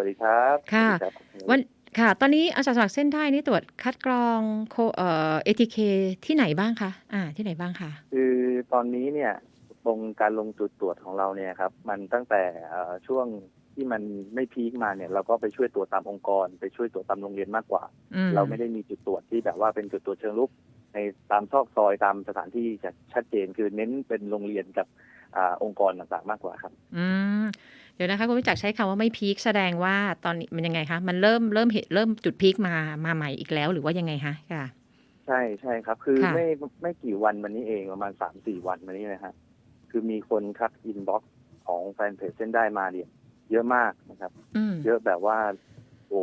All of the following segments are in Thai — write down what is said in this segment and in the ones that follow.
วัสดีครับค่ะสวัสดีรับวันค่ะ ตอนนี้อาสาสมัครเส้นได้นี่ตรวจคัดกรองโคเอ่อ ATK ที่ไหนบ้างคะอ่า ที่ไหนบ้างคะคือตอนนี้เนี่ยตรงการลงจุดตรวจของเราเนี่ยครับ มันตั้งแต่เอ่อช่วงที่มันไม่พีคมาเนี่ยเราก็ไปช่วยตรวจตามองค์กร ไปช่วยตรวจตามโรงเรียนมากกว่าอืมเราไม่ได้มีจุดตรวจที่แบบว่าเป็นจุดตรวจเชิงลุกในตามซอกซอยตามสถานที่จะชัดเจนคือเน้นเป็นโรงเรียนกับอาองค์กรต่างๆมากกว่าครับ อืมเดี๋ยวนะคะคุณวิจักรใช้คำว่าไม่พีคแสดงว่าตอนนี้มันยังไงคะ มันเริ่มเริ่มเหตุเริ่มจุดพีคมามาใหม่อีกแล้วหรือว่ายังไงคะค่ะ ใช่ใช่ครับ คือค่ะไม่ไม่กี่วันมานี้เองประมาณสามสี่วันมานี้นะฮะคือมีคนทักอินบ็อกซ์ของแฟนเพจเส้นได้มาเนี่ย เยอะมากนะครับอืมเยอะแบบว่าโอ้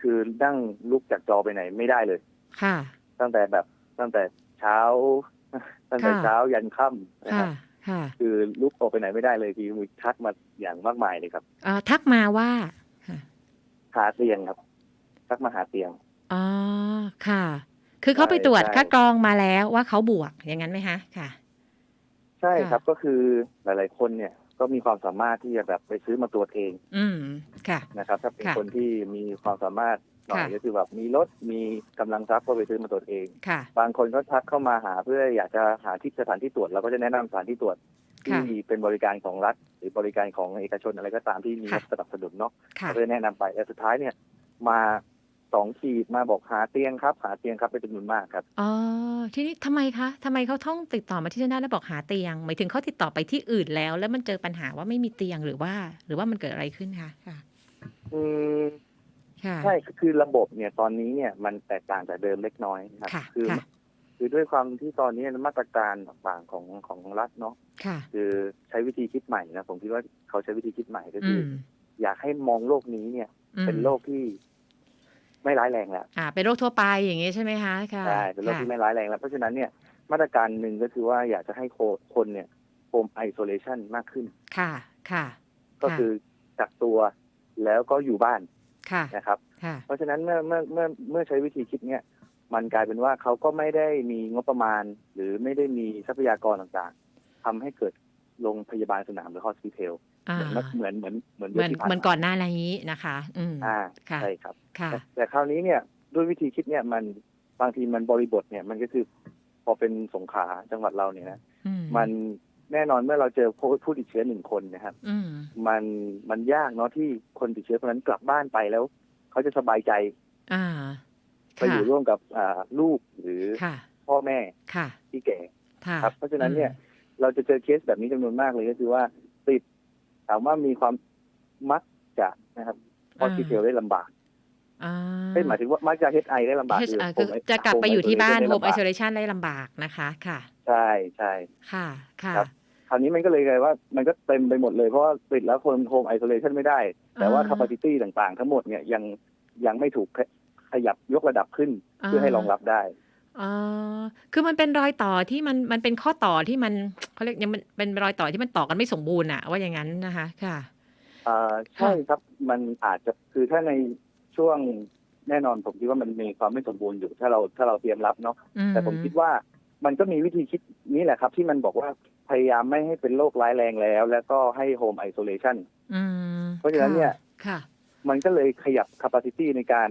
คือนั่งลุกจากจอไปไหนไม่ได้เลย ค่ะ ตั้งแต่แบบตั้งแต่เช้า ตั้งแต่ค่ะเช้ายันค่ำนะคค่ะรับค่ะคือ ลุกออกไปไหนไม่ได้เลยคือมีทักมาอย่างมากมายเลยครับเอ่อทักมาว่าค่ะหาเตียงครับ ทักมาหาเตียงอ๋อค่ะ คือเขาไปใช่ตรวจใช่คัดกรองมาแล้วว่าเขาบวกอย่างนั้นไหมคะค่ะ ใช่ค่ะครับก็คือหลาย ๆ คนเนี่ยก็มีความสามารถที่จะแบบไปซื้อมาตรวจเอง อืมค่ะนะครับ ถ้าเป็นค่ะคนที่มีความสามารถหน่อยค่ะก็คือแบบมีรถมีกำลังทรัพย์ก็ไปซื้อมาตรวจเองค่ะบางคนก็ทักเข้ามาหาเพื่ออยากจะหาที่สถานที่ตรวจเราก็จะแนะนำสถานที่ตรวจค่ะ ที่เป็นบริการของรัฐ หรือบริการของเอกชนอะไรก็ตามที่มีค่ะงบสนับสนุนเนาะค่ะเราก็จะแนะนำไปแต่สุดท้ายเนี่ย มาสองขีดมาบอกหาเตียงครับ หาเตียงครับเป็นจำนวนมากครับอ๋อทีนี้ทำไมคะทำไมเขาต้องติดต่อมาที่เส้นได้แล้วบอกหาเตียง หมายถึงเขาติดต่อไปที่อื่นแล้ว แล้วมันเจอปัญหาว่าไม่มีเตียงหรือว่า หรือว่ามันเกิดอะไรขึ้นคะค่ะ อืมค่ะใช่คือระบบเนี่ยตอนนี้เนี่ยมันแตกต่างจากเดิมเล็กน้อยนะครับค่ะคือค่ะ คือด้วยความที่ตอนนี้มาตรการต่างๆของของรัฐเนาะค่ะ คือใช้วิธีคิดใหม่นะผมคิดว่าเขาใช้วิธีคิดใหม่ก็อืคือมออยากให้มองโลกนี้เนี่ยอืมเป็นโลกที่ไม่ร้ายแรงแล้วอ่า เป็นโรคทั่วไปอย่างงี้ใช่ไหมคะค่ะใช่เป็นโรคค่ะที่ไม่ร้ายแรงแล้ว เพราะฉะนั้นเนี่ยมาตรการหนึ่งก็คือว่าอยากจะให้โคคนเนี่ยโฮมไอโซเลชันมากขึ้น ค่ะ ค่ะ ก็คือกักตัวแล้วก็อยู่บ้าน ค่ะ นะครับค่ะเพราะฉะนั้นเมื่อเมื่อเมื่อเมื่อใช้วิธีคิดเนี่ย มันกลายเป็นว่าเขาก็ไม่ได้มีงบประมาณ หรือไม่ได้มีทรัพยากรต่างๆทำให้เกิดโรงพยาบาลสนามหรือฮอสพิทอลอ่าเหมือนเหมือนเหมือนเหมือนเหมือนที่ผ่าเหมือนก่อนหน้านี้นะคะ อืมอ่าค่ะใช่ครับค่ะแต่แต่คราวนี้เนี่ยด้วยวิธีคิดเนี่ยมันบางทีมันบริบทเนี่ยมันก็คือพอเป็นสงขลาจังหวัดเราเนี่ยนะอืมมันแน่นอนเมื่อเราเจอผู้ผู้ติดเชื้อหนึ่งคนนะครับอืมมันมันยากเนาะที่คนติดเชื้อคนนั้นกลับบ้านไปแล้ว เขาจะสบายใจ อ่า ไปอยู่ร่วมกับอ่าลูกหรือค่ะพ่อแม่ค่ะที่แก่ค่ะครับ เพราะฉะนั้นเนี่ยเราจะเจอเคสแบบนี้จำนวนมากเลยก็คือว่าติดถามว่ามีความมักจะนะครับพอที่เทลได้ลำบากอ่าไม่หมายถึงว่ามักจะเฮดไอได้ลำบาก H- อ่า home คือจะกลับไปอยู่ที่บ้าน home โฮมไอโซ isolation เลชันได้ลำบากนะคะค่ะ ใช่ใช่ค่ะค่ะครับคราวนี้มันก็เลยกลายว่ามันก็เต็มไปหมดเลยเพราะว่าติดแล้วคนโฮมไอโซเลชันไม่ได้ แต่ว่าอ่า capacity ต่างๆ ทั้งหมดเนี่ยยังยังไม่ถูก ขยับยกระดับขึ้นเพื่อให้รองรับได้อ๋อคือมันเป็นรอยต่อที่มันมันเป็นข้อต่อที่มันเขาเรียกยังมันเป็นรอยต่อที่มันต่อกันไม่สมบูรณ์อะว่าอย่างนั้นนะคะ ค่ะอ่าใช่ครับมันอาจจะคือถ้าในช่วงแน่นอนผมคิดว่ามันมีความไม่สมบูรณ์อยู่ถ้าเราถ้าเราเตรียมรับเนาะอืแต่ผมคิดว่ามันก็มีวิธีคิดนี้แหละครับ ที่มันบอกว่าพยายามไม่ให้เป็นโรคร้ายแรงแล้ว แล้วก็ให้โฮมไอโซเลชันอืมเพราะฉะนั้นเนี่ยค่ะมันก็เลยขยับ capacity ในการ